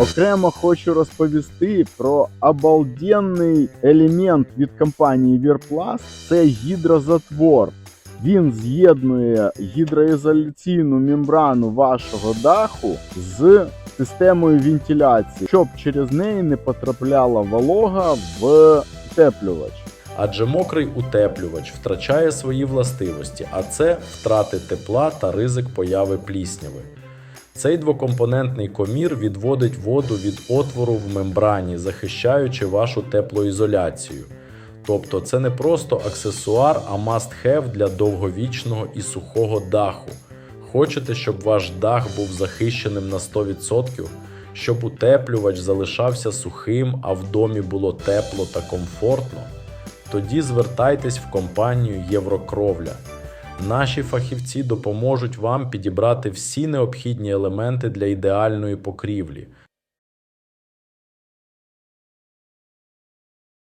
Окремо хочу розповісти про обалденний елемент від компанії Вірпласт. Це гідрозатвор. Він з'єднує гідроізоляційну мембрану вашого даху з системою вентиляції, щоб через неї не потрапляла волога в утеплювач. Адже мокрий утеплювач втрачає свої властивості, а це втрати тепла та ризик появи плісняви. Цей двокомпонентний комір відводить воду від отвору в мембрані, захищаючи вашу теплоізоляцію. Тобто це не просто аксесуар, а must-have для довговічного і сухого даху. Хочете, щоб ваш дах був захищеним на 100%, щоб утеплювач залишався сухим, а в домі було тепло та комфортно? Тоді звертайтесь в компанію Єврокровля. Наші фахівці допоможуть вам підібрати всі необхідні елементи для ідеальної покрівлі –